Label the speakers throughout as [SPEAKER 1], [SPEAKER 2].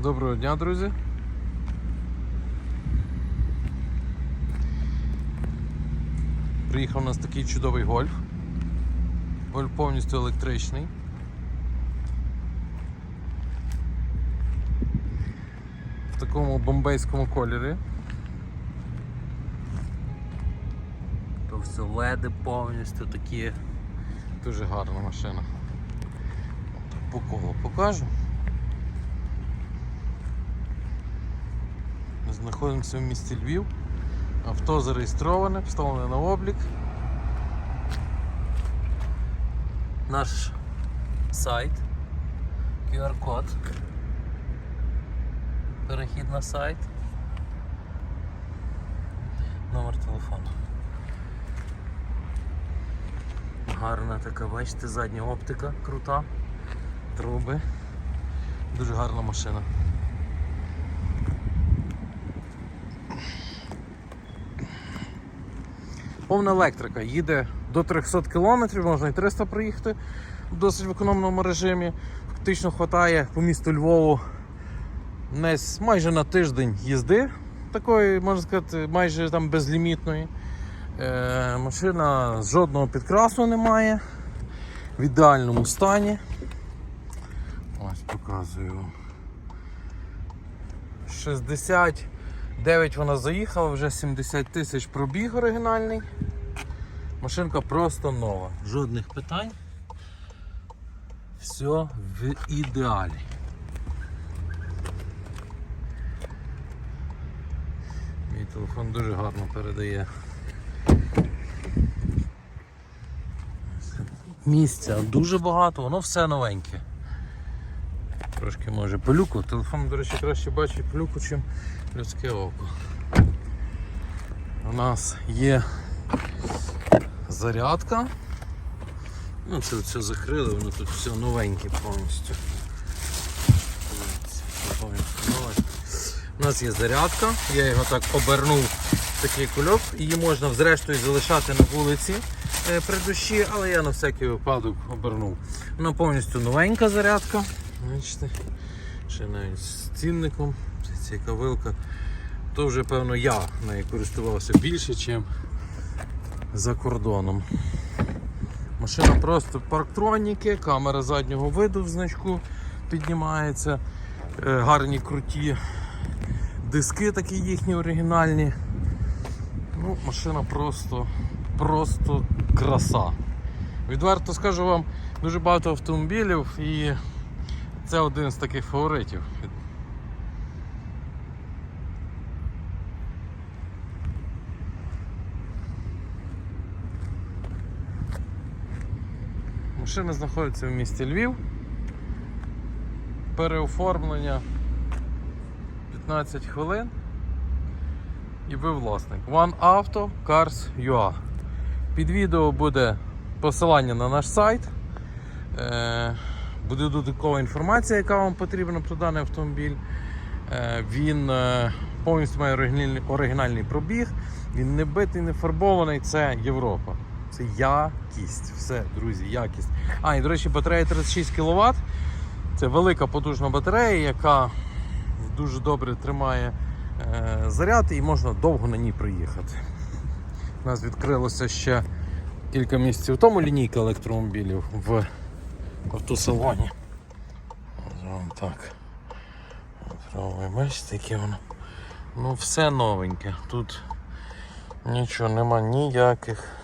[SPEAKER 1] Доброго дня, друзі. Приїхав у нас такий чудовий гольф. Гольф повністю електричний. В такому бомбейському кольорі. То все леди повністю такі. Дуже гарна машина. По кого покажу. Знаходимося в місті Львів. Авто зареєстроване, встановлене на облік. Наш сайт, QR-код. Перехід на сайт. Номер телефону. Гарна така, бачите, задня оптика крута, труби. Дуже гарна машина. Повна електрика, їде до 300 км, можна і 300 проїхати в досить в економному режимі. Фактично вистачає по місту Львову майже на тиждень їзди, такої, можна сказати, майже там безлімітної. Е, машина жодного підкрасу немає, в ідеальному стані. Ось показую. 69 вона заїхала, вже 70 тисяч пробіг оригінальний. Машинка просто нова. Жодних питань. Все в ідеалі. Мій телефон дуже гарно передає. Місця дуже багато, воно все новеньке. Трошки може пилюку. Телефон, до речі, краще бачить пилюку, ніж людське око. У нас є зарядка. Ну, це все закрили, воно тут все новеньке повністю. У нас є зарядка, я його так обернув такий кульок, її можна зрештою залишати на вулиці е, при душі, але я на всякий випадок обернув. Вона повністю новенька зарядка. Бачите, ще навіть з цінником, це цікавилка. То вже, певно, я нею користувався більше, ніж за кордоном. Машина просто парктроніки, камера заднього виду в значку піднімається, е, гарні круті диски такі їхні оригінальні. Ну, машина просто, просто краса. Відверто скажу вам, дуже багато автомобілів і це один з таких фаворитів. Машина знаходиться в місті Львів. Переоформлення 15 хвилин. І ви власник. One Auto Cars UA. Під відео буде посилання на наш сайт. Е, Буде додаткова інформація, яка вам потрібна про даний автомобіль. Е, Він е, повністю має оригінальний, оригінальний пробіг. Він не битий, не фарбований. Це Європа. Це якість. Все, друзі, якість. А, і до речі, батарея 36 кВт. Це велика потужна батарея, яка дуже добре тримає е, заряд і можна довго на ній проїхати. У нас відкрилося ще кілька місяців тому лінійка електромобілів в автосалоні. Так. Бачите, яке воно. Ну все новеньке. Тут нічого нема ніяких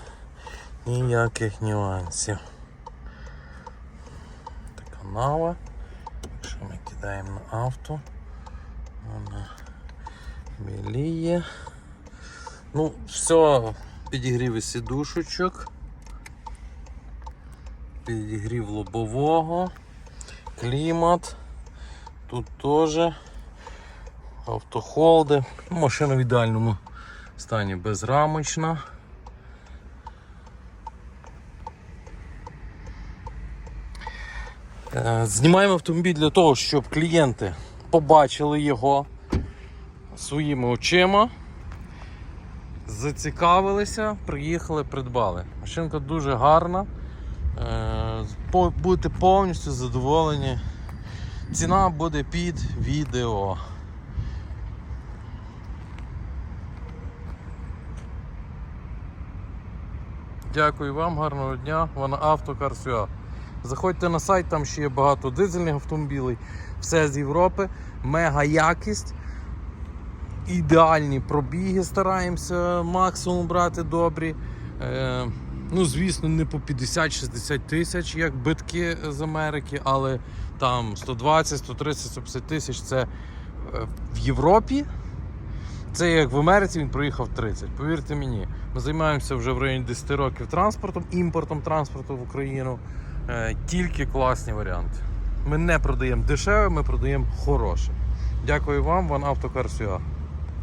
[SPEAKER 1] ніяких нюансів. Така нава. Якщо ми кидаємо на авто, вона біліє. Ну, все, підігрів сідушечок, підігрів лобового, клімат, тут теж автохолди. Машина в ідеальному стані безрамочна. Знімаємо автомобіль для того, щоб клієнти побачили його своїми очима, зацікавилися, приїхали, придбали. Машинка дуже гарна. Е, Будете повністю задоволені Ціна буде під відео. Дякую вам, гарного дня. Вона автокарсюа. Заходьте на сайт, там ще є багато дизельних автомобілів, все з Європи, мега якість. Ідеальні пробіги стараємося максимум брати добрі. Е, ну, звісно, не по 50-60 тисяч, як битки з Америки, але там 120, 130, 150 тисяч це е, в Європі. Це як в Америці він проїхав 30. Повірте мені, ми займаємося вже в районі 10 років транспортом, імпортом транспорту в Україну. Е, Тільки класні варіанти. Ми не продаємо дешеве, ми продаємо хороше. Дякую вам, Ван Автокарсюа.